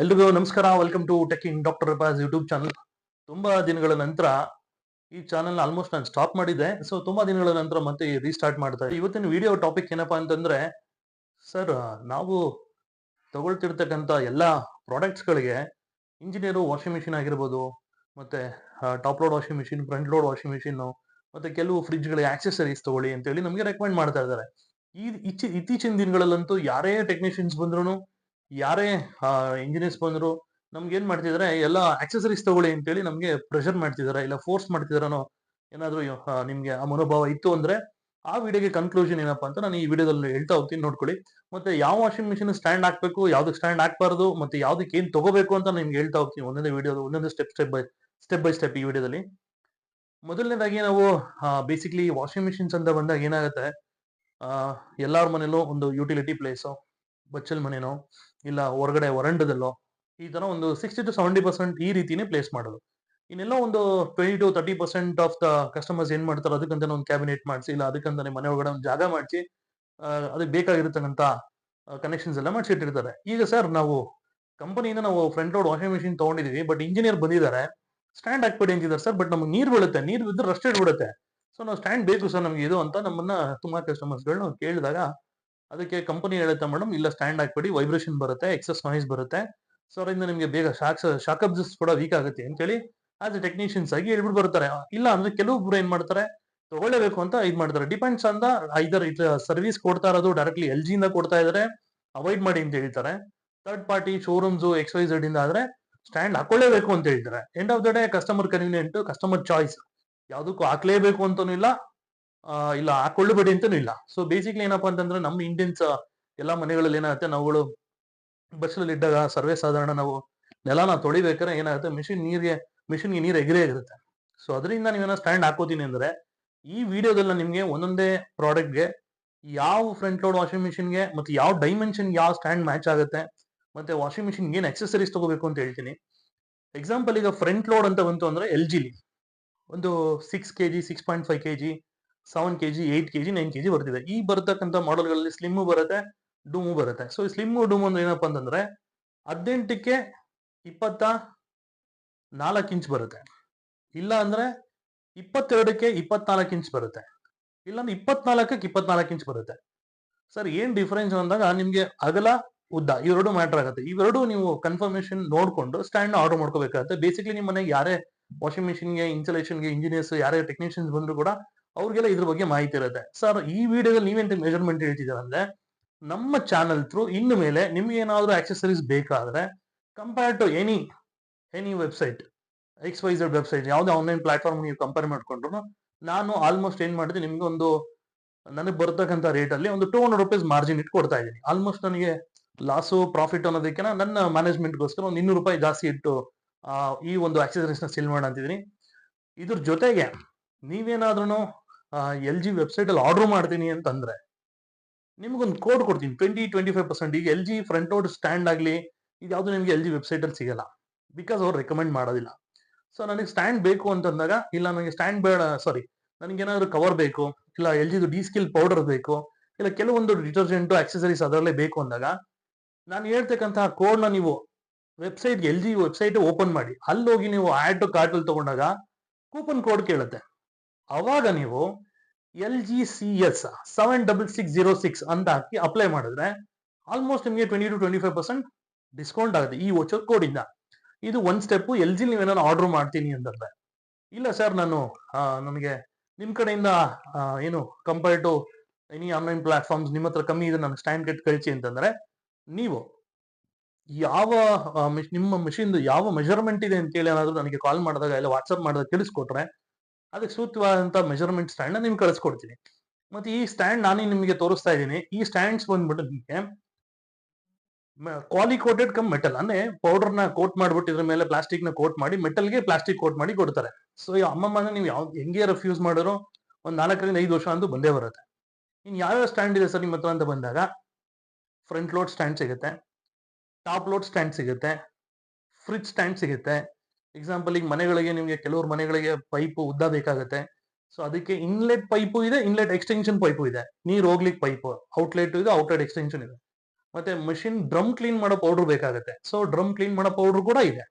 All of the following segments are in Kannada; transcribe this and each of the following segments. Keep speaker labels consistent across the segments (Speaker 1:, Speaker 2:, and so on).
Speaker 1: ಎಲ್ರಿಗೂ ನಮಸ್ಕಾರ. ವೆಲ್ಕಮ್ ಟು ಟೆಕಿಂಗ್ ಡಾಕ್ಟರ್ ರಿಪಾಸ್ ಯೂಟ್ಯೂಬ್ ಚಾನಲ್ ತುಂಬಾ ದಿನಗಳ ನಂತರ ಈ ಚಾನಲ್ ಆಲ್ಮೋಸ್ಟ್ ನಾನು ಸ್ಟಾಪ್ ಮಾಡಿದ್ದೆ. ಸೊ ತುಂಬಾ ದಿನಗಳ ನಂತರ ಮತ್ತೆ ರೀಸ್ಟಾರ್ಟ್ ಮಾಡ್ತಾ. ಇವತ್ತಿನ ವಿಡಿಯೋ ಟಾಪಿಕ್ ಏನಪ್ಪಾ ಅಂತಂದ್ರೆ ಸರ್ ನಾವು ತಗೊಳ್ತಿರ್ತಕ್ಕಂಥ ಎಲ್ಲ ಪ್ರಾಡಕ್ಟ್ಸ್ಗಳಿಗೆ ಇಂಜಿನಿಯರು ವಾಷಿಂಗ್ ಮಿಷಿನ್ ಆಗಿರ್ಬೋದು, ಮತ್ತೆ top load washing machine front load washing machine ಮತ್ತೆ ಕೆಲವು ಫ್ರಿಡ್ಜ್ಗಳಿಗೆ ಆಕ್ಸೆಸರೀಸ್ ತಗೊಳ್ಳಿ ಅಂತ ಹೇಳಿ ನಮಗೆ ರೆಕಮೆಂಡ್ ಮಾಡ್ತಾ ಇದ್ದಾರೆ. ಈ ಇತ್ತೀಚಿನ ದಿನಗಳಲ್ಲಂತೂ ಯಾರೇ ಟೆಕ್ನಿಷಿಯನ್ಸ್ ಬಂದ್ರು ಯಾರೇ ಇಂಜಿನಿಯರ್ಸ್ ಬಂದ್ರು ನಮ್ಗೆ ಏನ್ ಮಾಡ್ತಿದಾರೆ, ಎಲ್ಲ ಆಕ್ಸೆಸರೀಸ್ ತಗೊಳ್ಳಿ ಅಂತೇಳಿ ನಮ್ಗೆ ಪ್ರೆಷರ್ ಮಾಡ್ತಿದಾರೆ, ಇಲ್ಲ ಫೋರ್ಸ್ ಮಾಡ್ತಿದಾರನೋ ಏನಾದ್ರು ನಿಮ್ಗೆ ಆ ಮನೋಭಾವ ಇತ್ತು ಅಂದ್ರೆ ಆ ವಿಡಿಯೋಗೆ ಕನ್ಕ್ಲೂಷನ್ ಏನಪ್ಪಾ ಅಂತ ನಾನು ಈ ವಿಡಿಯೋದಲ್ಲಿ ಹೇಳ್ತಾ ಹೋಗ್ತೀನಿ, ನೋಡ್ಕೊಳ್ಳಿ. ಮತ್ತೆ ಯಾವ ವಾಷಿಂಗ್ ಮಿಷಿನ್ ಸ್ಟ್ಯಾಂಡ್ ಹಾಕ್ಬೇಕು ಯಾವ್ದಕ್ಕೆ ಸ್ಟ್ಯಾಂಡ್ ಹಾಕ್ಬಾರ್ದು, ಮತ್ತೆ ಯಾವ್ದಕ್ಕೆ ಏನ್ ತಗೋಬೇಕು ಅಂತ ನಿಮ್ಗೆ ಹೇಳ್ತಾ ಹೋಗ್ತೀನಿ ಒಂದೊಂದೇ ವಿಡಿಯೋ ಒಂದೊಂದು step step by step by step ಈ ವಿಡಿಯೋದಲ್ಲಿ ಮೊದಲನೇದಾಗಿ ನಾವು ಬೇಸಿಕ್ಲಿ ವಾಷಿಂಗ್ ಮಿಷಿನ್ಸ್ ಅಂತ ಬಂದಾಗ ಏನಾಗುತ್ತೆ ಎಲ್ಲಾರ ಮನೇಲೂ ಒಂದು ಯುಟಿಲಿಟಿ ಪ್ಲೇಸು ಬಚ್ಚಲ್ ಮನೆನೋ, ಇಲ್ಲ ಹೊರಗಡೆ ವರಂಡದಲ್ಲೋ, ಈ ತರ ಒಂದು ಸಿಕ್ಸ್ಟಿ ಟು ಸೆವೆಂಟಿ ಪರ್ಸೆಂಟ್ ಈ ರೀತಿನೇ ಪ್ಲೇಸ್ ಮಾಡೋದು. ಇನ್ನೆಲ್ಲ ಒಂದು twenty to thirty percent of the customers ಏನ್ ಮಾಡ್ತಾರೆ ಅದಕ್ಕಂತಾನೆ ಒಂದು ಕ್ಯಾಬಿನೆಟ್ ಮಾಡಿಸಿ, ಇಲ್ಲ ಅದಕ್ಕಂತಾನೆ ಮನೆ ಒಳಗಡೆ ಒಂದು ಜಾಗ ಮಾಡಿಸಿ ಅದಕ್ಕೆ ಬೇಕಾಗಿರ್ತಕ್ಕಂಥ ಕನೆಕ್ಷನ್ಸ್ ಎಲ್ಲ ಮಾಡಿಸಿಟ್ಟಿರ್ತಾರೆ. ಈಗ ಸರ್ ನಾವು ಕಂಪನಿಯಿಂದ ನಾವು ಫ್ರಂಟ್ ಲೋಡ್ ವಾಷಿಂಗ್ ಮಿಷಿನ್ ತಗೊಂಡಿದೀವಿ ಬಟ್ ಇಂಜಿನಿಯರ್ ಬಂದಿದ್ದಾರೆ. ಸ್ಟ್ಯಾಂಡ್ ಹಾಕ್ಬೇಡಿ ಅಂತಿದ್ದಾರೆ ಸರ್ ಬಟ್ ನಮಗೆ ನೀರು ಬೀಳುತ್ತೆ, ನೀರು ಬಿದ್ದರೆ ರಸ್ಟೆಡ್ ಬಿಡುತ್ತೆ ಸೊ ನಾವು ಸ್ಟ್ಯಾಂಡ್ ಬೇಕು ಸರ್ ನಮಗೆ ಇದು ಅಂತ ನಮ್ಮನ್ನ ತುಂಬಾ ಕಸ್ಟಮರ್ಸ್ಗಳನ್ನ ಕೇಳಿದಾಗ ಅದಕ್ಕೆ ಕಂಪನಿ ಹೇಳುತ್ತೆ ಮೇಡಮ್ ಇಲ್ಲ ಸ್ಟ್ಯಾಂಡ್ ಹಾಕ್ಬೇಡಿ ವೈಬ್ರೇಷನ್ ಬರುತ್ತೆ ಎಕ್ಸಸ್ ನಾಯ್ಸ್ ಬರುತ್ತೆ. ಸೊ ಅದರಿಂದ ನಿಮಗೆ ಬೇಗ ಶಾಕ್ ಅಬ್ಸಸ್ ಕೂಡ ವೀಕ್ ಆಗುತ್ತೆ ಅಂತೇಳಿ ಆಸ್ ಎ ಟೆಕ್ನಿಷಿಯನ್ಸ್ ಆಗಿ ಹೇಳ್ಬಿಟ್ಟು ಬರ್ತಾರೆ ಇಲ್ಲ ಅಂದ್ರೆ ಕೆಲವೊಬ್ರು ಏನ್ ಮಾಡ್ತಾರೆ, ತಗೊಳ್ಳೇಬೇಕು ಅಂತ ಇದು ಮಾಡ್ತಾರೆ. ಡಿಪೆಂಡ್ಸ್ ಅಂದ ಐದರ್ ಸರ್ವಿಸ್ ಕೊಡ್ತಾ ಇರೋದು ಡೈರೆಕ್ಟ್ಲಿ ಎಲ್ ಜಿಯಿಂದ ಕೊಡ್ತಾ ಇದ್ದಾರೆ ಅವಾಯ್ಡ್ ಮಾಡಿ ಅಂತ ಹೇಳ್ತಾರೆ. Third party showrooms X Y ಇಂದ ಆದ್ರೆ ಸ್ಟ್ಯಾಂಡ್ ಹಾಕೊಳ್ಳೇಬೇಕು ಅಂತ ಹೇಳ್ತಾರೆ. End of the day customer convenient customer choice ಯಾವುದಕ್ಕೂ ಹಾಕ್ಲೇಬೇಕು ಅಂತಾನು ಇಲ್ಲ ಇಲ್ಲ, ಹಾಕೊಳ್ಳಬೇಡಿ ಅಂತಲೂ ಇಲ್ಲ. ಸೊ ಬೇಸಿಕ್ಲಿ ಏನಪ್ಪಾ ಅಂತಂದ್ರೆ ನಮ್ಮ ಇಂಡಿಯನ್ಸ್ ಎಲ್ಲಾ ಮನೆಗಳಲ್ಲಿ ಏನಾಗುತ್ತೆ, ನಾವುಗಳು ಬಸ್ಸಲ್ಲಿ ಇದ್ದಾಗ ಸರ್ವೇ ಸಾಧಾರಣ ನಾವು ನೆಲನ ತೊಳಿಬೇಕಾದ್ರೆ ಏನಾಗುತ್ತೆ ಮಿಷಿನ್ ನೀರಿಗೆ ಮಿಷಿನ್ಗೆ ನೀರು ಎಗರೇ ಇರುತ್ತೆ. ಸೊ ಅದರಿಂದ ನೀವೇನೋ ಸ್ಟ್ಯಾಂಡ್ ಹಾಕೋತೀನಿ ಅಂದ್ರೆ, ಈ ವಿಡಿಯೋದಲ್ಲಿ ನಿಮ್ಗೆ ಒಂದೊಂದೇ ಪ್ರಾಡಕ್ಟ್ಗೆ ಯಾವ ಫ್ರಂಟ್ ಲೋಡ್ ವಾಷಿಂಗ್ ಮಿಷಿನ್ಗೆ ಮತ್ತೆ ಯಾವ ಡೈಮೆನ್ಷನ್ ಯಾವ ಸ್ಟ್ಯಾಂಡ್ ಮ್ಯಾಚ್ ಆಗುತ್ತೆ, ಮತ್ತೆ ವಾಷಿಂಗ್ ಮಿಷಿನ್ ಏನು ಎಕ್ಸೆಸರೀಸ್ ತಗೋಬೇಕು ಅಂತ ಹೇಳ್ತೀನಿ. ಎಕ್ಸಾಂಪಲ್ ಈಗ ಫ್ರಂಟ್ ಲೋಡ್ ಅಂತ ಬಂತು ಅಂದ್ರೆ ಎಲ್ ಜಿಲಿ ಒಂದು six K G six point five K G seven K G eight K G nine K G ಬರ್ತಿದೆ. ಈ ಬರ್ತಕ್ಕಂಥ ಮಾಡೆಲ್ಗಳಲ್ಲಿ ಸ್ಲಿಮ್ ಬರುತ್ತೆ ಡೂಮು ಬರುತ್ತೆ. ಸೊ ಸ್ಲಿಮ್ ಡೂಮ್ ಅಂದ್ರೆ ಏನಪ್ಪಾ ಅಂತಂದ್ರೆ, ಹದಿನೆಂಟಕ್ಕೆ ಇಪ್ಪತ್ತ ನಾಲ್ಕು ಇಂಚ್ ಬರುತ್ತೆ. ಇಲ್ಲ ಅಂದ್ರೆ ಇಪ್ಪತ್ತೆರಡಕ್ಕೆ ಇಪ್ಪತ್ನಾಲ್ಕು ಇಂಚ್ ಬರುತ್ತೆ. ಇಲ್ಲಾಂದ್ರೆ ಇಪ್ಪತ್ನಾಲ್ಕಕ್ಕೆ ಇಪ್ಪತ್ನಾಲ್ಕು ಇಂಚ್ ಬರುತ್ತೆ. ಸರ್, ಏನ್ ಡಿಫರೆನ್ಸ್ ಅಂದಾಗ ನಿಮ್ಗೆ ಅಗಲ, ಉದ್ದ ಇವೆರಡು ಮ್ಯಾಟರ್ ಆಗುತ್ತೆ. ಇವೆರಡು ನೀವು ಕನ್ಫರ್ಮೇಶನ್ ನೋಡ್ಕೊಂಡು ಸ್ಟ್ಯಾಂಡ್ ಆರ್ಡರ್ ಮಾಡ್ಕೋಬೇಕಾಗುತ್ತೆ. ಬೇಸಿಕಲಿ ನಿಮ್ಮ ಮನೆಗೆ ಯಾರೇ ವಾಷಿಂಗ್ ಮಿಷಿನ್ಗೆ ಇನ್ಸುಲೇಷನ್ಗೆ ಇಂಜಿನಿಯರ್ಸ್ ಯಾರೇ ಟೆಕ್ನಿಷಿಯನ್ಸ್ ಬಂದ್ರು ಕೂಡ ಅವ್ರಿಗೆಲ್ಲ ಇದ್ರ ಬಗ್ಗೆ ಮಾಹಿತಿ ಇರುತ್ತೆ. ಸರ್, ಈ ವಿಡಿಯೋದಲ್ಲಿ ನೀವೇನು ಮೆಜರ್ಮೆಂಟ್ ಹೇಳ್ತಿದ್ದೀರ ನಮ್ಮ ಚಾನಲ್ ಥ್ರೂ ಇನ್ನು ಮೇಲೆ ನಿಮ್ಗೆ ಏನಾದರೂ ಆಕ್ಸೆಸರೀಸ್ ಬೇಕಾದ್ರೆ compare to any any website X Y Z website ಯಾವುದೇ ಆನ್ಲೈನ್ ಪ್ಲಾಟ್ಫಾರ್ಮ್ ನೀವು ಕಂಪೇರ್ ಮಾಡಿಕೊಂಡ್ರು ನಾನು ಆಲ್ಮೋಸ್ಟ್ ಏನ್ ಮಾಡಿದೆ, ನಿಮ್ಗೆ ಒಂದು ನನಗೆ ಬರ್ತಕ್ಕಂಥ ರೇಟ್ ಅಲ್ಲಿ ಒಂದು ಟೂ ಹಂಡ್ರೆಡ್ ರುಪೀಸ್ ಮಾರ್ಜಿನ್ ಇಟ್ಟು ಕೊಡ್ತಾ ಇದ್ದೀನಿ. ಆಲ್ಮೋಸ್ಟ್ ನನಗೆ ಲಾಸು ಪ್ರಾಫಿಟ್ ಅನ್ನೋದಕ್ಕಿಂತ ನನ್ನ ಮ್ಯಾನೇಜ್ಮೆಂಟ್ಗೋಸ್ಕರ ಒಂದು ಇನ್ನೂರು ರೂಪಾಯಿ ಜಾಸ್ತಿ ಇಟ್ಟು ಈ ಒಂದು ಆಕ್ಸೆಸರೀಸ್ನ ಸೇಲ್ ಮಾಡ ಅಂತಿದ್ದೀನಿ. ಇದ್ರ ಜೊತೆಗೆ ನೀವೇನಾದ್ರೂ ಎಲ್ ಜಿ ವೆಬ್ಸೈಟ್ ಅಲ್ಲಿ ಆರ್ಡರ್ ಮಾಡ್ತೀನಿ ಅಂತಂದ್ರೆ ನಿಮ್ಗೊಂದು ಕೋಡ್ ಕೊಡ್ತೀನಿ ಟ್ವೆಂಟಿ ಟ್ವೆಂಟಿ ಫೈವ್ ಪರ್ಸೆಂಟ್ ಈಗ L G front load stand ಆಗಲಿ ಇದು ಯಾವುದು ನಿಮಗೆ ಎಲ್ ಜಿ ವೆಬ್ಸೈಟ್ ಅಲ್ಲಿ ಸಿಗಲ್ಲ ಬಿಕಾಸ್ ಅವ್ರು ರೆಕಮೆಂಡ್ ಮಾಡೋದಿಲ್ಲ. ಸೊ ನನಗೆ ಸ್ಟ್ಯಾಂಡ್ ಬೇಕು ಅಂತಂದಾಗ, ಇಲ್ಲ ನನಗೆ ಸ್ಟ್ಯಾಂಡ್ ಬೇಡ ಸಾರಿ ನನಗೇನಾದ್ರು ಕವರ್ ಬೇಕು, ಇಲ್ಲ ಎಲ್ ಜಿದು ಡಿ ಸ್ಕಿಲ್ ಪೌಡರ್ ಬೇಕು, ಇಲ್ಲ ಕೆಲವೊಂದು ಡಿಟರ್ಜೆಂಟ್ ಆಕ್ಸೆಸರೀಸ್ ಅದರಲ್ಲೇ ಬೇಕು ಅಂದಾಗ, ನಾನು ಹೇಳ್ತಕ್ಕಂತಹ ಕೋಡ್ನ ನೀವು website L G website open ಮಾಡಿ ಅಲ್ಲಿ ಹೋಗಿ ನೀವು ಆಡ್ ಟು ಕಾರ್ಟ್ ಅಲ್ಲಿ ತಗೊಂಡಾಗ ಕೂಪನ್ ಕೋಡ್ ಕೇಳುತ್ತೆ. ಅವಾಗ ನೀವು L G C S seven double six zero six ಅಂತ ಹಾಕಿ ಅಪ್ಲೈ ಮಾಡಿದ್ರೆ ಆಲ್ಮೋಸ್ಟ್ ನಿಮಗೆ twenty to twenty five percent discount ಆಗುತ್ತೆ ಈ ವೋಚರ್ ಕೋಡಿಂದ ಇಂದ. ಒನ್ ಸ್ಟೆಪ್ ಎಲ್ ಜಿ ನೀವೇನಾದ್ರು ಆರ್ಡರ್ ಮಾಡ್ತೀನಿ ಅಂತಂದ್ರೆ. ಇಲ್ಲ ಸರ್ ನಾನು ನನಗೆ ನಿಮ್ ಕಡೆಯಿಂದ ಏನು compare to any online platforms ನಿಮ್ಮ ಹತ್ರ ಕಮ್ಮಿ ಇದೆ ನಾನು ಸ್ಟ್ಯಾಂಡ್ ಕೆಟ್ ಕಳಿಸಿ ಅಂತಂದ್ರೆ ನೀವು ಯಾವ ನಿಮ್ಮ ಮಿಷಿನ್ ಯಾವ ಮೆಷರ್ಮೆಂಟ್ ಇದೆ ಅಂತೇಳಿ ಏನಾದರೂ ನನಗೆ ಕಾಲ್ ಮಾಡಿದಾಗ ಇಲ್ಲ ವಾಟ್ಸಪ್ ಮಾಡಿದಾಗ ತಿಳಿಸ್ಕೊಟ್ರೆ ಅದಕ್ಕೆ ಸೂಕ್ತವಾದಂಥ ಮೆಜರ್ಮೆಂಟ್ ಸ್ಟ್ಯಾಂಡ್ ನಿಮ್ಗೆ ಕಳಿಸ್ಕೊಡ್ತೀನಿ. ಮತ್ತೆ ಈ ಸ್ಟ್ಯಾಂಡ್ ನಾನೇ ನಿಮಗೆ ತೋರಿಸ್ತಾ ಇದ್ದೀನಿ. ಈ ಸ್ಟ್ಯಾಂಡ್ಸ್ ಬಂದ್ಬಿಟ್ಟು ನಿಮಗೆ ಕ್ವಾಲಿ ಕೋಟೆಡ್ ಕಮ್ ಮೆಟಲ್ ಅಂದ್ರೆ ಪೌಡರ್ನ ಕೋಟ್ ಮಾಡ್ಬಿಟ್ಟು ಇದ್ರ ಮೇಲೆ ಪ್ಲಾಸ್ಟಿಕ್ನ ಕೋಟ್ ಮಾಡಿ ಮೆಟಲ್ಗೆ ಪ್ಲಾಸ್ಟಿಕ್ ಕೋಟ್ ಮಾಡಿ ಕೊಡ್ತಾರೆ. ಸೊ ಈ ಅಮ್ಮಮ್ಮನ ನೀವು ಯಾವ, ಹೆಂಗೆ ರೆಫ್ಯೂಸ್ ಮಾಡಿದ್ರು? ಒಂದು ನಾಲ್ಕರಿಂದ ಐದು ವರ್ಷ ಅಂತೂ ಬಂದೇ ಬರುತ್ತೆ. ಇನ್ನು ಯಾವ್ಯಾವ ಸ್ಟ್ಯಾಂಡ್ ಇದೆ ಸರ್ ನಿಮ್ಮ ಹತ್ರ ಅಂತ ಬಂದಾಗ? ಫ್ರಂಟ್ ಲೋಡ್ ಸ್ಟ್ಯಾಂಡ್ ಸಿಗುತ್ತೆ. ಟಾಪ್ ಲೋಡ್ ಸ್ಟ್ಯಾಂಡ್ ಸಿಗುತ್ತೆ. ಫ್ರಿಜ್ ಸ್ಟ್ಯಾಂಡ್ ಸಿಗುತ್ತೆ. ಎಕ್ಸಾಂಪಲ್ ಈಗ ಮನೆಗಳಿಗೆ ನಿಮಗೆ ಕೆಲವ್ರ ಮನೆಗಳಿಗೆ ಪೈಪ್ ಉದ್ದ ಬೇಕಾಗುತ್ತೆ. ಸೊ ಅದಕ್ಕೆ ಇನ್ಲೆಟ್ ಪೈಪು ಇದೆ ಇನ್ಲೆಟ್ ಎಕ್ಸ್ಟೆನ್ಷನ್ ಪೈಪು ಇದೆ. ನೀರು ಹೋಗ್ಲಿಕ್ಕೆ ಪೈಪ್ ಔಟ್ಲೆಟ್ ಇದೆ ಔಟ್ಲೆಟ್ ಎಕ್ಸ್ಟೆನ್ಷನ್ ಇದೆ. ಮತ್ತೆ ಮಷಿನ್ ಡ್ರಮ್ ಕ್ಲೀನ್ ಮಾಡೋ ಪೌಡರ್ ಬೇಕಾಗುತ್ತೆ. ಸೊ ಡ್ರಮ್ ಕ್ಲೀನ್ ಮಾಡೋ ಪೌಡರ್ ಕೂಡ ಇದೆ.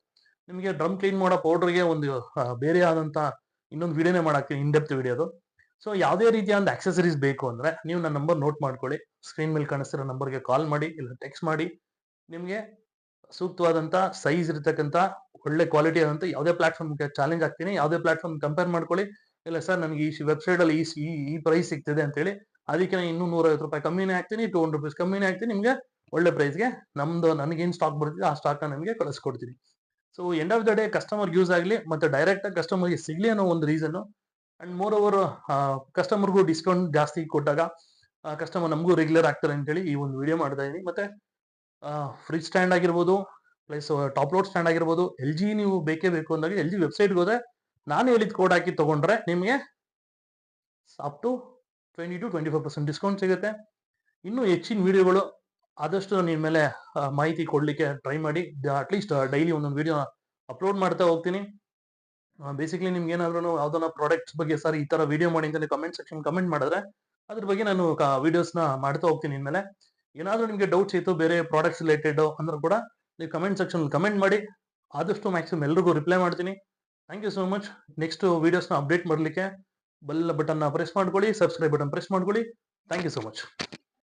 Speaker 1: ನಿಮಗೆ ಡ್ರಮ್ ಕ್ಲೀನ್ ಮಾಡೋ ಪೌಡರ್ಗೆ ಒಂದು ಬೇರೆ ಆದಂತ ಇನ್ನೊಂದು ವಿಡಿಯೋನೇ ಮಾಡಾಕ್ತೀನಿ ಇನ್ ಡೆಪ್ತ್ ವಿಡಿಯೋದು ಸೊ ಯಾವುದೇ ರೀತಿಯ ಒಂದು ಆಕ್ಸೆಸರೀಸ್ ಬೇಕು ಅಂದ್ರೆ ನೀವು ನನ್ನ ನಂಬರ್ ನೋಟ್ ಮಾಡ್ಕೊಳ್ಳಿ. ಸ್ಕ್ರೀನ್ ಮೇಲೆ ಕಾಣಿಸ್ತಿರೋ ನಂಬರ್ಗೆ ಕಾಲ್ ಮಾಡಿ, ಇಲ್ಲ ಟೆಕ್ಸ್ಟ್ ಮಾಡಿ. ನಿಮಗೆ ಸೂಕ್ತವಾದಂತ ಸೈಜ್ ಇರತಕ್ಕಂತ ಒಳ್ಳೆ ಕ್ವಾಲಿಟಿ ಆದಂತ ಯಾವುದೇ ಪ್ಲಾಟ್ಫಾರ್ಮ್ ಚಾಲೆಂಜ್ ಆಗ್ತೀನಿ. ಯಾವುದೇ ಪ್ಲಾಟ್ಫಾರ್ಮ್ ಕಂಪೇರ್ ಮಾಡ್ಕೊಳ್ಳಿ. ಇಲ್ಲ ಸರ್ ನನಗೆ ಈ ವೆಬ್ಸೈಟ್ ಅಲ್ಲಿ ಈ ಪ್ರೈಸ್ ಸಿಗ್ತಿದೆ ಅಂತೇಳಿ ಅದಕ್ಕೆ ನಾನು ಇನ್ನೂ ನೂರೈವತ್ತು ರೂಪಾಯಿ ಕಮ್ಮಿನೇ ಹಾಕ್ತೀನಿ ಟೂ ಹಂಡ್ರೆಡ್ ರುಪೀಸ್ ಕಮ್ಮಿನೇ ಹಾಕ್ತೀನಿ, ನಿಮಗೆ ಒಳ್ಳೆ ಪ್ರೈಸ್ಗೆ ನಮ್ದು ನನಗೇನು ಸ್ಟಾಕ್ ಬರ್ತಿದೆ, ಆ ಸ್ಟಾಕ್ ನಿಮಗೆ ಕಳಿಸ್ಕೊಡ್ತೀನಿ. So end of the day customer use ಆಗಲಿ ಮತ್ತೆ ಡೈರೆಕ್ಟ್ ಆಗಿ ಕಸ್ಟಮರ್ಗೆ ಸಿಗ್ಲಿ ಅನ್ನೋ ಒಂದು ರೀಸನ್ ಅಂಡ್ ಮೋರ್ ಓವರ್ ಕಸ್ಟಮರ್ಗೂ ಡಿಸ್ಕೌಂಟ್ ಜಾಸ್ತಿ ಕೊಟ್ಟಾಗ ಕಸ್ಟಮರ್ ನಮಗೂ ರೆಗ್ಯುಲರ್ ಆಗ್ತಾರೆ ಅಂತೇಳಿ ಈ ಒಂದು ವಿಡಿಯೋ ಮಾಡ್ತಾ ಇದೀನಿ. ಮತ್ತೆ ಫ್ರಿಜ್ ಸ್ಟ್ಯಾಂಡ್ ಆಗಿರ್ಬೋದು ಪ್ಲಸ್ ಟಾಪ್ ಲೋಡ್ ಸ್ಟ್ಯಾಂಡ್ ಆಗಿರ್ಬೋದು ಎಲ್ ಜಿ ನೀವು ಬೇಕೇ ಬೇಕು ಅಂದಾಗ ಎಲ್ ಜಿ ವೆಬ್ಸೈಟ್ಗೆ ಹೋದ್ರೆ ನಾನು ಹೇಳಿದ ಕೋಡ್ ಹಾಕಿ ತೊಗೊಂಡ್ರೆ ನಿಮಗೆ up to twenty to twenty five percent discount ಸಿಗುತ್ತೆ. ಇನ್ನೂ ಹೆಚ್ಚಿನ ವಿಡಿಯೋಗಳು ಆದಷ್ಟು ನಿಮ್ಮ ಮೇಲೆ ಮಾಹಿತಿ ಕೊಡಲಿಕ್ಕೆ ಟ್ರೈ ಮಾಡಿ ಅಟ್ಲೀಸ್ಟ್ ಡೈಲಿ ಒಂದೊಂದು ವಿಡಿಯೋ ಅಪ್ಲೋಡ್ ಮಾಡ್ತಾ ಹೋಗ್ತೀನಿ. ಬೇಸಿಕಲಿ ನಿಮ್ಗೆ ಏನಾದ್ರೂ ಯಾವ್ದಾನ ಪ್ರಾಡಕ್ಟ್ಸ್ ಬಗ್ಗೆ ಸರ್ ಈ ತರ ವಿಡಿಯೋ ಮಾಡಿ ಅಂತ ಕಮೆಂಟ್ ಸೆಕ್ಷನ್ ಕಮೆಂಟ್ ಮಾಡಿದ್ರೆ ಅದ್ರ ಬಗ್ಗೆ ನಾನು ವಿಡಿಯೋಸ್ನ ಮಾಡ್ತಾ ಹೋಗ್ತೀನಿ ಇನ್ಮೇಲೆ ಏನಾದ್ರೂ ನಿಮಗೆ ಡೌಟ್ಸ್ ಇತ್ತು, ಬೇರೆ ಪ್ರಾಡಕ್ಟ್ಸ್ ರಿಲೇಟೆಡ್ ಅಂದ್ರೆ ಕೂಡ ನೀವು ಕಮೆಂಟ್ ಸೆಕ್ಷನ್ ಕಮೆಂಟ್ ಮಾಡಿ. ಆದಷ್ಟು ಮ್ಯಾಕ್ಸಿಮಮ್ ಎಲ್ರಿಗೂ ರಿಪ್ಲೈ ಮಾಡ್ತೀನಿ. Thank you so much next ವೀಡಿಯೋಸ್ನ ಅಪ್ಡೇಟ್ ಮಾಡಲಿಕ್ಕೆ ಬೆಲ್ ಬಟನ್ನ ಪ್ರೆಸ್ ಮಾಡ್ಕೊಳ್ಳಿ ಸಬ್ಸ್ಕ್ರೈಬ್ ಬಟನ್ ಪ್ರೆಸ್ ಮಾಡ್ಕೊಳ್ಳಿ. Thank you so much